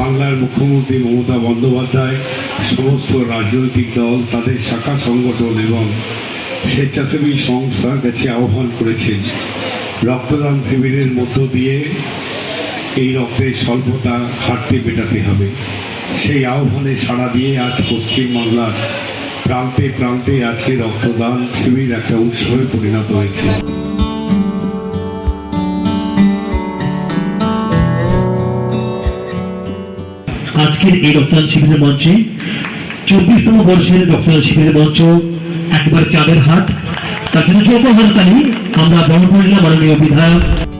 বাংলার মুখ্যমন্ত্রী মমতা বন্দ্যোপাধ্যায়, সমস্ত রাজনৈতিক দল, তাদের শাখা সংগঠন এবং স্বেচ্ছাসেবী সংস্থার কাছে আহ্বান করেছেন রক্তদান শিবিরের মধ্য দিয়ে এই রক্তের স্বল্পতা ঘাটতি মেটাতে হবে। সেই আহ্বানে সাড়া দিয়ে আজ পশ্চিমবাংলার প্রান্তে প্রান্তে আজকে রক্তদান শিবির একটা উৎসবে পরিণত হয়েছে। আজকের এই রক্তদান শিবিরের মঞ্চে চব্বিশতম বর্ষের রক্তদান শিবিরের মঞ্চ একবার চাঁদের হাট। তার জন্য চৌকো হাত আমরা বহন করলাম মাননীয় বিধায়ক।